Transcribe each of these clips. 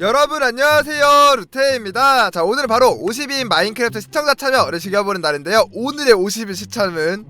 여러분 안녕하세요. 루테입니다. 자 오늘은 바로 50인 마인크래프트 시청자 참여를 즐겨보는 날인데요. 오늘의 50인 시참은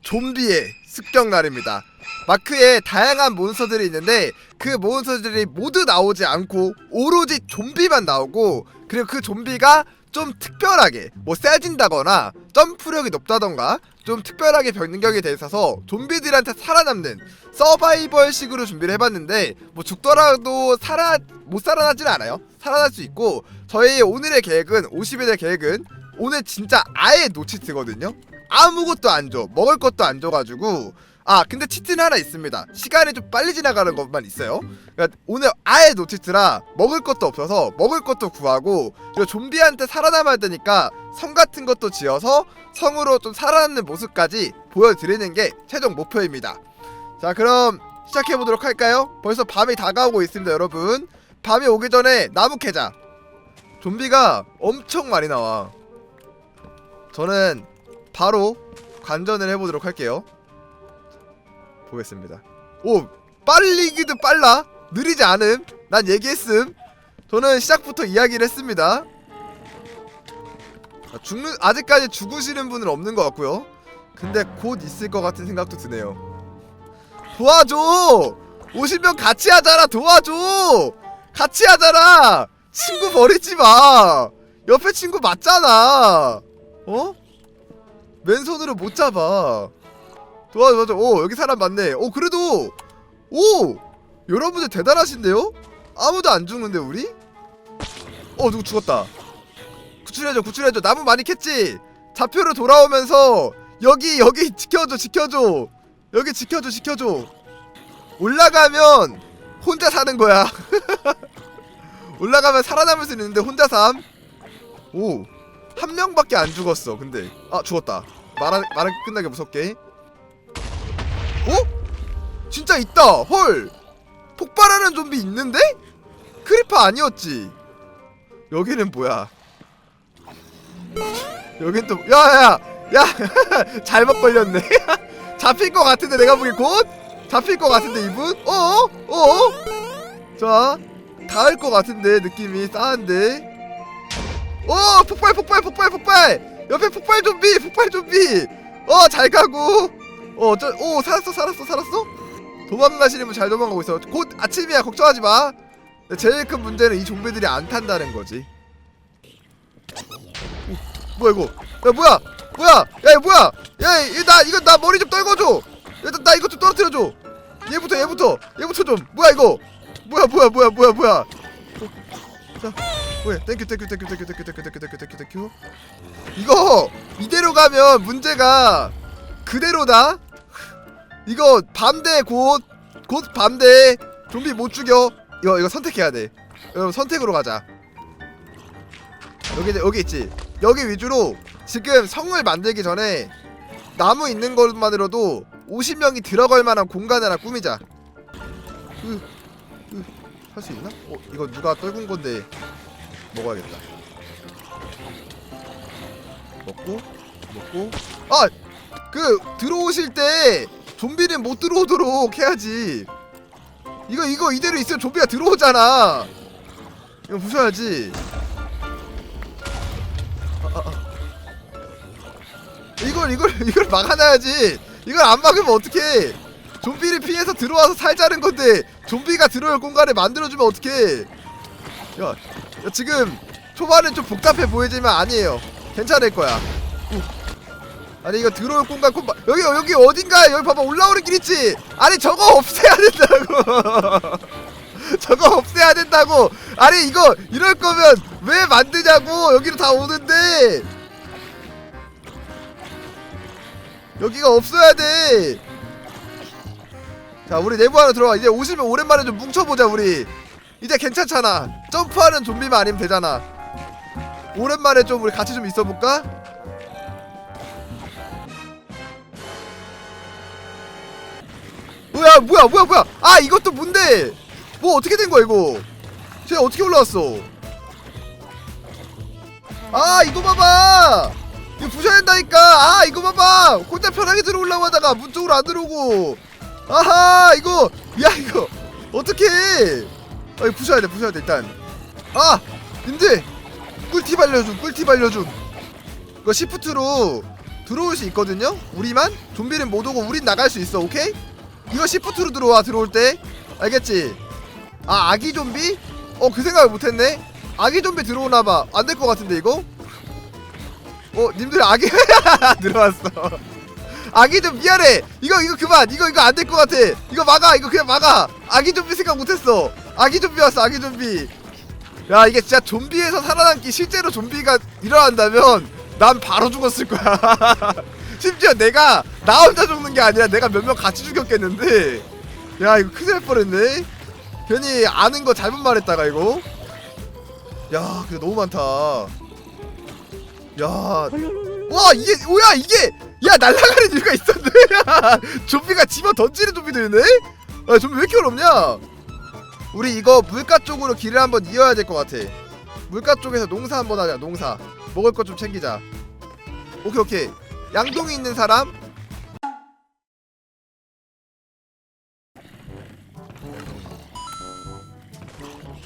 좀비의 습격 날입니다. 마크에 다양한 몬스터들이 있는데 그 몬스터들이 모두 나오지 않고 오로지 좀비만 나오고 그리고 그 좀비가 좀 특별하게 뭐 세진다거나 점프력이 높다던가 좀 특별하게 변경이 돼 있어서 좀비들한테 살아남는 서바이벌식으로 준비를 해봤는데 뭐 죽더라도 살아 못 살아나진 않아요. 살아날 수 있고 저희 오늘의 계획은 50일의 계획은 오늘 진짜 아예 노치트거든요. 아무것도 안 줘. 먹을 것도 안 줘가지고 아 근데 치트는 하나 있습니다. 시간이 좀 빨리 지나가는 것만 있어요. 그러니까 오늘 아예 노치트라 먹을 것도 없어서 먹을 것도 구하고 그리고 좀비한테 살아남아야 되니까 성 같은 것도 지어서 성으로 좀 살아남는 모습까지 보여드리는 게 최종 목표입니다. 자 그럼 시작해 보도록 할까요? 벌써 밤이 다가오고 있습니다, 여러분. 밤이 오기 전에 나무 캐자. 좀비가 엄청 많이 나와. 저는 바로 관전을 해보도록 할게요. 보겠습니다. 오 빨리기도 빨라. 느리지 않음. 난 얘기했음. 저는 시작부터 이야기를 했습니다. 아, 죽는 아직까지 죽으시는 분은 없는 것 같고요. 근데 곧 있을 것 같은 생각도 드네요. 도와줘! 50명 같이 하잖아 도와줘! 같이 하잖아! 친구 버리지 마! 옆에 친구 맞잖아! 어? 맨손으로 못 잡아. 도와줘, 도와줘. 오, 여기 사람 많네. 오, 그래도! 오! 여러분들 대단하신데요? 아무도 안 죽는데, 우리? 어, 누구 죽었다. 구출해줘, 구출해줘. 나무 많이 캤지? 좌표로 돌아오면서 여기, 여기 지켜줘, 지켜줘. 여기 지켜줘 지켜줘 올라가면 혼자 사는 거야 올라가면 살아남을 수 있는데 혼자 삶 오, 한 명밖에 안 죽었어 근데 아 죽었다 말하, 말하기 끝나게 무섭게 어? 진짜 있다. 헐. 폭발하는 좀비 있는데? 크리퍼 아니었지. 여기는 뭐야? 여긴 또 야야 야. 야 잘못 걸렸네. 잡힐 것 같은데 내가 보기 곧? 잡힐 것 같은데 이분? 어어 어어? 자 닿을 것 같은데 느낌이 싸한데. 어 폭발 폭발 폭발 폭발. 옆에 폭발 좀비 폭발 좀비. 어 잘 가고 어저오 살았어 살았어 살았어? 도망가시는 분 잘 도망가고 있어. 곧 아침이야. 걱정하지 마. 제일 큰 문제는 이 좀비들이 안 탄다는 거지. 오, 뭐야 이거? 야 뭐야? 뭐야? 야 이거 뭐야? 야 나 이거 나 머리 좀 떨궈줘. 일단 나 이거 좀 떨어뜨려 줘. 얘부터 얘부터 얘부터 좀. 뭐야 이거? 뭐야 뭐야 뭐야 뭐야 뭐야? 어, 자 뭐야 땡큐 땡큐 땡큐 땡큐 땡큐 땡큐 땡큐 땡큐 땡큐 땡큐 이거 이대로 가면 문제가 그대로다 이거 밤대 곧 곧 밤대 좀비 못 죽여 이거 이거 선택해야 돼 여러분 선택으로 가자 여기 여기 있지 여기 위주로 지금 성을 만들기 전에 나무 있는 것만으로도 50명이 들어갈 만한 공간을 하나 꾸미자. 할 수 있나? 어, 이거 누가 떨군 건데 먹어야겠다. 먹고 먹고 아! 그 들어오실 때 좀비는 못 들어오도록 해야지. 이거 이거 이대로 있으면 좀비가 들어오잖아. 이거 부셔야지. 이걸 이걸 이걸 막아놔야지. 이걸 안 막으면 어떡해? 좀비를 피해서 들어와서 살자는 건데 좀비가 들어올 공간을 만들어주면 어떡해? 야, 야 지금 초반은 좀 복잡해 보이지만 아니에요. 괜찮을 거야. 우. 아니 이거 들어올 공간 콤바 여기 여기 어딘가 여기 봐봐 올라오는 길 있지? 아니 저거 없애야 된다고. 저거 없애야 된다고. 아니 이거 이럴 거면 왜 만드냐고 여기로 다 오는데. 여기가 없어야 돼. 자, 우리 내부 안으로 들어와. 이제 오시면 오랜만에 좀 뭉쳐보자, 우리. 이제 괜찮잖아. 점프하는 좀비만 아니면 되잖아. 오랜만에 좀 우리 같이 좀 있어볼까? 뭐야, 뭐야, 뭐야, 뭐야. 아, 이것도 뭔데? 뭐 어떻게 된 거야, 이거? 쟤 어떻게 올라왔어? 아, 이거 봐봐! 이거 부셔야 된다니까. 아 이거 봐봐. 혼자 편하게 들어오려고 하다가 문 쪽으로 안 들어오고. 아하 이거 야 이거. 어떻게 어, 이거 부셔야 돼 부셔야 돼 일단. 아 님들. 꿀팁 알려줌 꿀팁 알려줌 이거 시프트로 들어올 수 있거든요? 우리만? 좀비는 못 오고 우린 나갈 수 있어 오케이 이거 시프트로 들어와 들어올 때? 알겠지? 아 아기 좀비? 어 그 생각을 못했네? 아기 좀비 들어오나봐. 안 될 것 같은데 이거? 어 님들 아기 들어왔어. 아기 좀 미안해. 이거 이거 그만. 이거 이거 안 될 것 같아. 이거 막아. 이거 그냥 막아. 아기 좀비 생각 못했어. 아기 좀비 왔어 아기 좀비. 야 이게 진짜 좀비에서 살아남기 실제로 좀비가 일어난다면 난 바로 죽었을 거야 심지어 내가 나 혼자 죽는 게 아니라 내가 몇 명 같이 죽였겠는데. 야 이거 큰일 날 뻔했네. 괜히 아는 거 잘못 말했다가 이거. 야 근데 너무 많다. 야. 와 이게 뭐야 이게! 야 날아가는 이유가 있었네. 야 좀비가 집어 던지는 좀비도 있네? 아 좀비 왜 이렇게 어렵냐? 우리 이거 물가 쪽으로 길을 한번 이어야 될 것 같아. 물가 쪽에서 농사 한번 하자 농사. 먹을 것 좀 챙기자. 오케이 오케이 양동이 있는 사람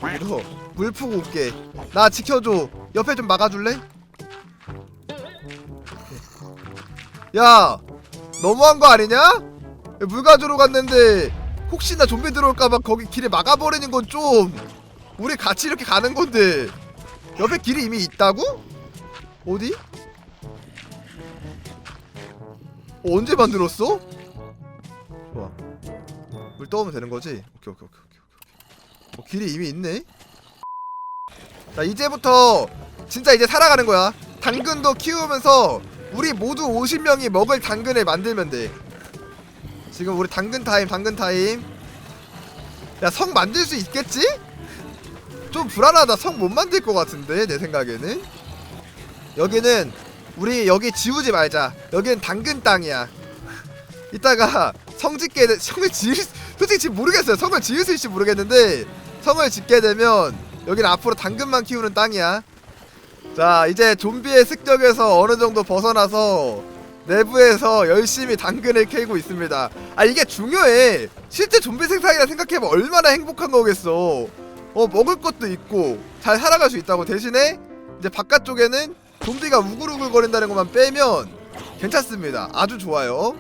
여기서 물 푸고 올게 나 지켜줘 옆에 좀 막아줄래? 야 너무한 거 아니냐? 물 가지러 갔는데 혹시나 좀비 들어올까봐 거기 길에 막아버리는 건 좀 우리 같이 이렇게 가는 건데 옆에 길이 이미 있다고? 어디? 어, 언제 만들었어? 좋아. 물 떠오면 되는 거지? 오케이 오케이 오케이 오케이 오케이 어, 길이 이미 있네? 자 이제부터 진짜 이제 살아가는 거야. 당근도 키우면서 우리 모두 50명이 먹을 당근을 만들면 돼. 지금 우리 당근 타임 당근 타임. 야 성 만들 수 있겠지? 좀 불안하다. 성 못 만들 것 같은데 내 생각에는. 여기는 우리 여기 지우지 말자. 여기는 당근 땅이야. 이따가 성 짓게 되, 성을 수- 솔직히 지금 모르겠어요. 성을 지을 수 있을지 모르겠는데 성을 짓게 되면 여기는 앞으로 당근만 키우는 땅이야. 자 이제 좀비의 습격에서 어느 정도 벗어나서 내부에서 열심히 당근을 캐고 있습니다. 아 이게 중요해. 실제 좀비 생산이라 생각해보면 얼마나 행복한 거겠어. 어 먹을 것도 있고 잘 살아갈 수 있다고. 대신에 이제 바깥쪽에는 좀비가 우글우글 거린다는 것만 빼면 괜찮습니다. 아주 좋아요.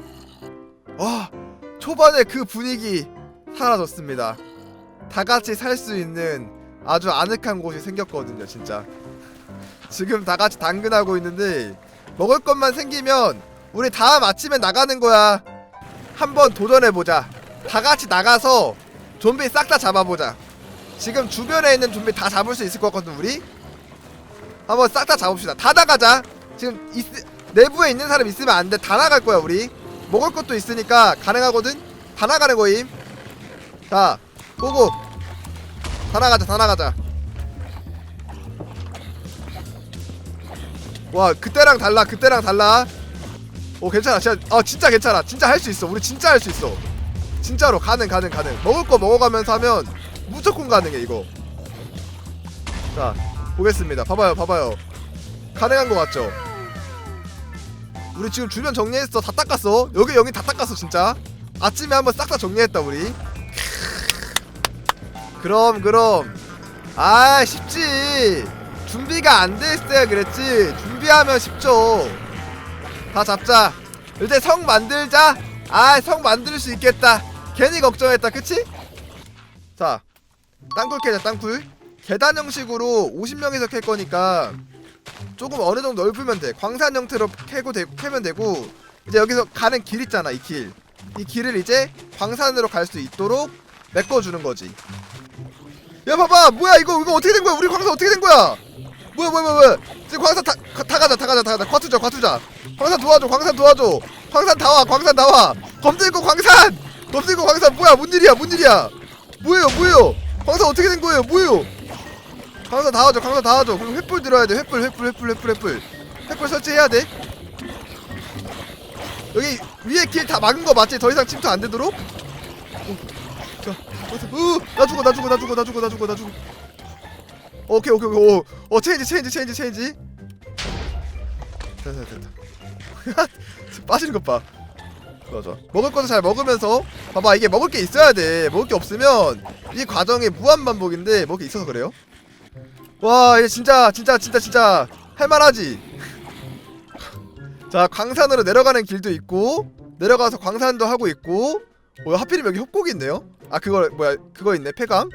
와 초반에 그 분위기 사라졌습니다. 다 같이 살 수 있는 아주 아늑한 곳이 생겼거든요 진짜. 지금 다 같이 당근하고 있는데 먹을 것만 생기면 우리 다음 아침에 나가는 거야. 한번 도전해보자. 다 같이 나가서 좀비 싹 다 잡아보자. 지금 주변에 있는 좀비 다 잡을 수 있을 것 같거든 우리 한번 싹 다 잡읍시다. 다 나가자. 지금 있, 내부에 있는 사람 있으면 안 돼. 다 나갈 거야 우리. 먹을 것도 있으니까 가능하거든? 다 나가는 거임 자 고고. 다 나가자 다 나가자. 와 그때랑 달라 그때랑 달라. 오 괜찮아. 진짜 어 진짜 괜찮아. 진짜 할 수 있어. 우리 진짜 할 수 있어. 진짜로 가능 가능 가능. 먹을 거 먹어가면서 하면 무조건 가능해 이거. 자 보겠습니다. 봐봐요 봐봐요. 가능한 거 맞죠? 우리 지금 주변 정리했어. 다 닦았어. 여기 여기 다 닦았어 진짜. 아침에 한번 싹 다 정리했다 우리. 그럼 그럼. 아 쉽지. 준비가 안 돼 있어야 그랬지. 준비하면 쉽죠. 다 잡자. 일단 성 만들자. 아 성 만들 수 있겠다. 괜히 걱정했다 그치? 자 땅굴 캐자 땅굴 계단 형식으로 50명이서 캘 거니까 조금 어느 정도 넓으면 돼. 광산 형태로 캐고 되, 캐면 되고 이제 여기서 가는 길 있잖아 이 길. 이 길을 이제 광산으로 갈 수 있도록 메꿔주는 거지. 야 봐봐! 뭐야 이거 이거 어떻게 된 거야? 우리 광산 어떻게 된 거야? 뭐야 뭐야 뭐야 뭐야? 광산 다, 가- 다 가자 다 가자 다 가자. 과투자 과투자. 광산 도와줘 광산 도와줘. 광산 다와 광산 다와. 검들고 광산! 검들고 광산! 뭐야 뭔 일이야 뭔 일이야? 뭐예요 뭐예요? 광산 어떻게 된 거예요 뭐예요 광산 다 와줘 광산 다 와줘 그리고 횃불 들어야 돼 횃불 횃불 횃불 횃불 횃불 횃불 설치해야 돼 여기 위에 길 다 막은 거 맞지? 더 이상 침투 안 되도록? 오, 자, 어, 나 죽어, 나 죽어, 나 죽어, 나 죽어, 나 죽어, 나 죽어. 오케이, 오케이, 오케이, 오, 어, 체인지, 체인지, 체인지, 체인지. 됐다, 됐다. 빠지는 것 봐. 좋아 좋아 먹을 것도 잘 먹으면서 봐봐 이게 먹을 게 있어야 돼 먹을 게 없으면 이 과정이 무한 반복인데 먹을 게 있어서 그래요 와 이게 진짜 진짜 진짜 진짜 할만하지? 자 광산으로 내려가는 길도 있고 내려가서 광산도 하고 있고 뭐 하필이면 여기 협곡이 있네요? 아 그거 뭐야 그거 있네 폐광?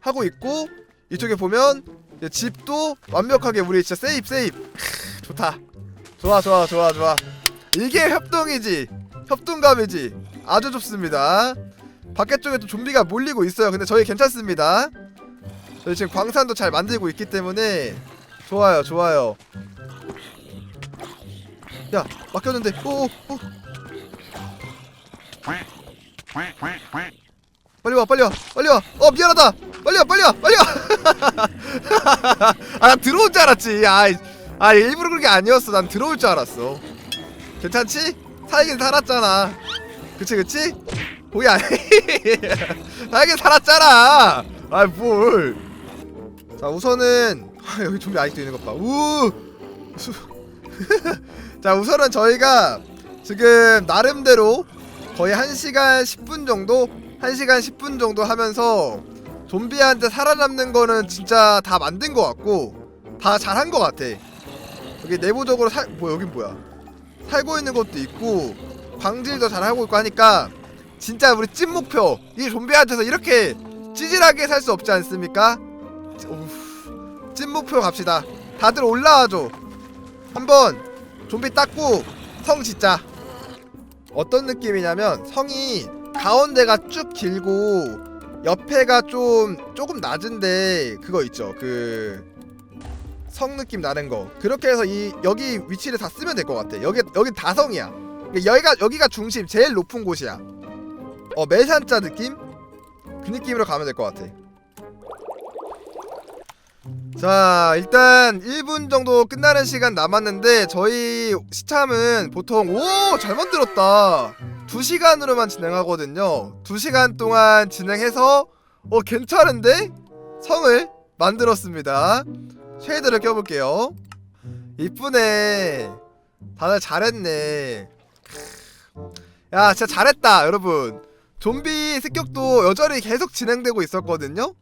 하고 있고 이쪽에 보면 집도 완벽하게 우리 진짜 세입 세입. 크, 좋다. 좋아 좋아 좋아 좋아. 이게 협동이지 협동감이지. 아주 좋습니다. 밖에 쪽에 또 좀비가 몰리고 있어요. 근데 저희 괜찮습니다 저희 지금 광산도 잘 만들고 있기 때문에 좋아요 좋아요. 야 막혔는데. 오오. 오. 빨리 와 빨리 와 빨리 와어 미안하다. 빨리 와 빨리 와 빨리 와아난 들어온 줄 알았지. 아, 아 일부러 그런 게 아니었어. 난 들어올 줄 알았어. 괜찮지? 살긴 살았잖아. 그치 그치? 아니 살긴 살았잖아. 아뭘 자 우선은 아, 여기 좀비 아직도 있는 것봐 우! 자 우선은 저희가 지금 나름대로 거의 1시간 10분 정도 1시간 10분 정도 하면서 좀비한테 살아남는 거는 진짜 다 만든 것 같고 다 잘한 것 같아. 여기 내부적으로 살.. 뭐 여긴 뭐야? 살고 있는 것도 있고 광질도 잘하고 있고 하니까 진짜 우리 찐 목표 이 좀비한테서 이렇게 찌질하게 살 수 없지 않습니까? 오우, 찐 목표 갑시다. 다들 올라와줘. 한번 좀비 닦고 성 짓자. 어떤 느낌이냐면 성이 가운데가 쭉 길고 옆에가 좀 조금 낮은데 그거 있죠. 그 성 느낌 나는 거. 그렇게 해서 이 여기 위치를 다 쓰면 될 것 같아. 여기 여기 다성이야. 여기가 여기가 중심 제일 높은 곳이야. 어 매산자 느낌? 그 느낌으로 가면 될 것 같아 자 일단 1분 정도 끝나는 시간 남았는데 저희 시참은 보통 오 잘 만들었다. 2시간으로만 진행하거든요. 2시간 동안 진행해서 어 괜찮은데? 성을 만들었습니다. 쉐이드를 껴볼게요. 이쁘네. 다들 잘했네. 야 진짜 잘했다 여러분. 좀비 습격도 여전히 계속 진행되고 있었거든요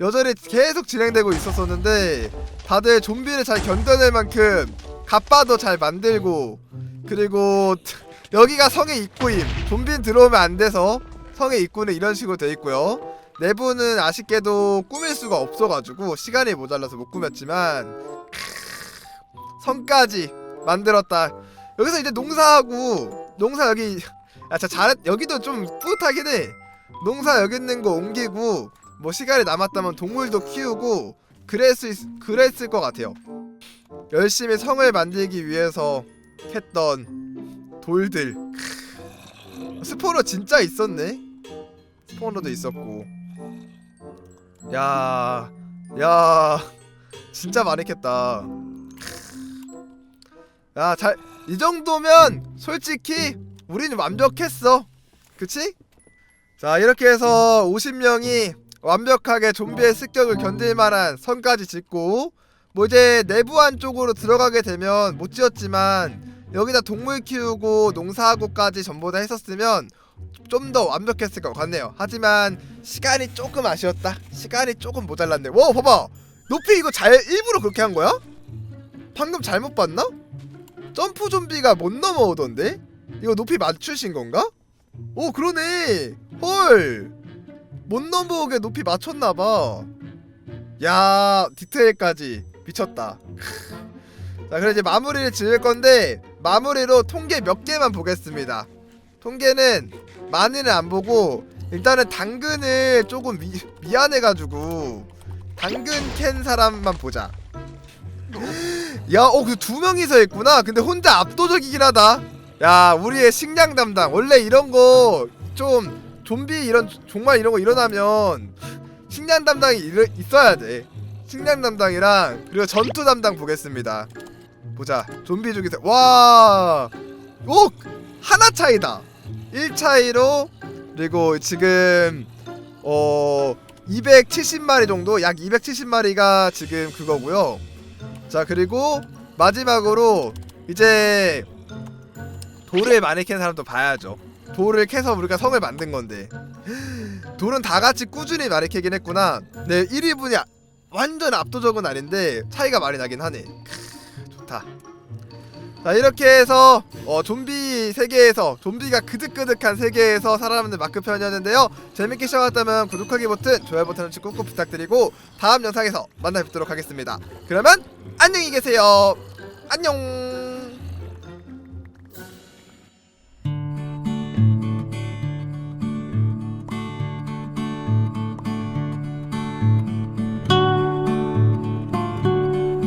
여전히 계속 진행되고 있었었는데 다들 좀비를 잘 견뎌낼 만큼 갑바도 잘 만들고 그리고 여기가 성의 입구임. 좀비는 들어오면 안 돼서 성의 입구는 이런 식으로 돼 있고요. 내부는 아쉽게도 꾸밀 수가 없어가지고 시간이 모자라서 못 꾸몄지만 성까지 만들었다. 여기서 이제 농사하고 농사 여기 야 진짜 잘했 여기도 좀 뿌듯하긴 해. 농사 여기 있는 거 옮기고 뭐 시간이 남았다면 동물도 키우고 그랬을 그랬을 것 같아요 열심히 성을 만들기 위해서 했던 돌들. 스포너 진짜 있었네 스포너도 있었고 야, 야, 진짜 많이 캤다. 야, 잘, 이 정도면 솔직히 우리는 완벽했어. 그치? 자, 이렇게 해서 50명이 완벽하게 좀비의 습격을 견딜 만한 선까지 짓고, 뭐 이제 내부 안 쪽으로 들어가게 되면 못 지었지만, 여기다 동물 키우고 농사하고까지 전부 다 했었으면 좀 더 완벽했을 것 같네요. 하지만 시간이 조금 아쉬웠다. 시간이 조금 모자랐네. 와 봐봐. 높이 이거 잘 일부러 그렇게 한 거야? 방금 잘못 봤나? 점프 좀비가 못 넘어오던데? 이거 높이 맞추신 건가? 오 그러네. 헐. 못 넘어오게 높이 맞췄나봐. 야 디테일까지 미쳤다. 자 그럼 이제 마무리를 지을 건데 마무리로 통계 몇 개만 보겠습니다. 통계는 많이는 안 보고 일단은 당근을 조금 미, 미안해가지고 당근 캔 사람만 보자. 야, 어, 그 두 명이서 했구나. 근데 혼자 압도적이긴 하다. 야, 우리의 식량 담당. 원래 이런 거 좀 좀비 이런 정말 이런 거 일어나면 식량 담당이 일, 있어야 돼. 식량 담당이랑 그리고 전투 담당 보겠습니다. 보자. 좀비 중에서 와, 오 하나 차이다. 1차이로 그리고 지금 어 270마리 정도 약 270마리가 지금 그거고요. 자 그리고 마지막으로 이제 돌을 많이 캐는 사람도 봐야죠 돌을 캐서 우리가 성을 만든 건데. 돌은 다 같이 꾸준히 많이 캐긴 했구나. 네 1위 분이 완전 압도적은 아닌데 차이가 많이 나긴 하네. 크, 좋다. 자 이렇게 해서 어, 좀비 세계에서 좀비가 그득그득한 세계에서 살아남는 마크 편이었는데요. 재밌게 시청하셨다면 구독하기 버튼 좋아요 버튼 꼭 부탁드리고 다음 영상에서 만나 뵙도록 하겠습니다. 그러면 안녕히 계세요. 안녕